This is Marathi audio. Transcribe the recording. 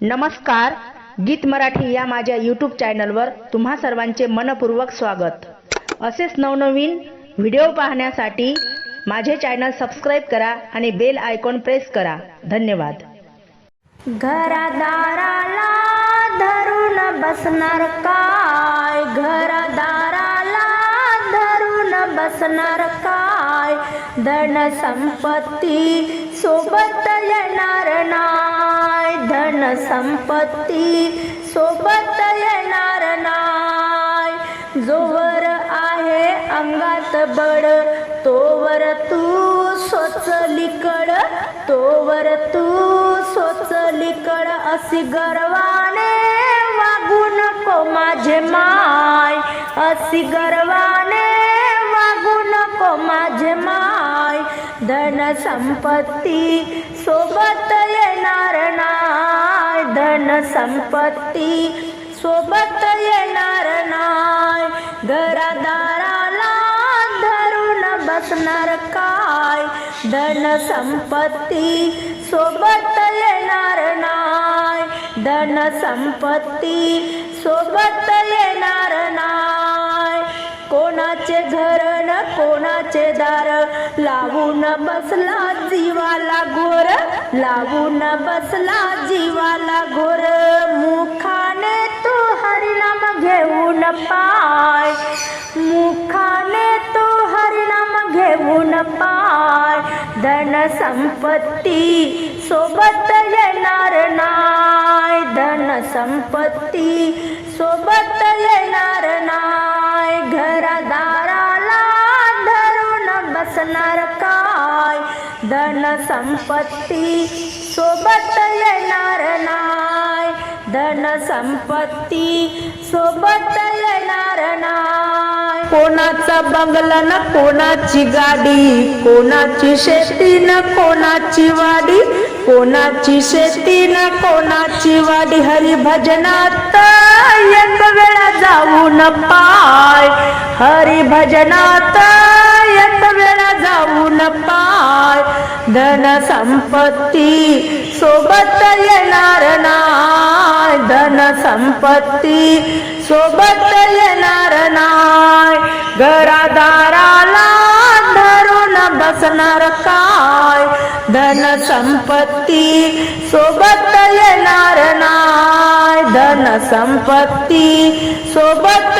नमस्कार गीत मराठी या माझ्या यूट्यूब चॅनलवर तुम्हा सर्वांचे मनपूर्वक स्वागत. असेच नवनवीन व्हिडिओ पाहण्यासाठी माझे चॅनल सबस्क्राईब करा आणि बेल आयकॉन प्रेस करा. धन्यवाद. घरादाराला धरून बसणार काय? घरादाराला धरून बसणार काय? धन संपत्ती सोबत येणार नाय धन संपत्ती. सोबत येणार नाय जोवर आहे अंगात बड तोवर तू सोचलीकड तोवर तू सोचलीकड असी गर्वाने वागू नको माझे माय. असी गर्वाने धनसंपत्ती धन संपत्ती सोबत येणार नाय. धन संपत्ती सोबत येणार नाय. घरादाराला धरून बसणार काय? धन संपत्ती सोबत येणार नाय. धन संपत्ती सोबत येणार नाय. कोणाचे घर न कोणाचे दार? लावून बसला जीवाला घोर लावून बसला जीवाला घोर. मुखाने तू हरिनाम घेऊन पाय. मुखाने तू हरिनाम घेऊन पाय. धन संपत्ती सोबत येणार नाय धन संपत्ती सोबत येणार नाय धन संपत्ती सोबत येणार नाय धन संपत्ती सोबत येणार नाय कोणाचा बंगला न कोणाची गाडी कोणाची शेती न कोणाची वाडी कोणाची शेती न कोणाची वाडी. हरिभजनात एक वेळा जाऊन पाय. हरिभजनात एक वेळा जाऊन पाय. धन संपत्ती सोबत येणार नाय धन संपत्ती सोबत येणार नाय घरादाराला धरून बसणार काय? धन संपत्ती सोबत येणार नाय धन संपत्ती सोबत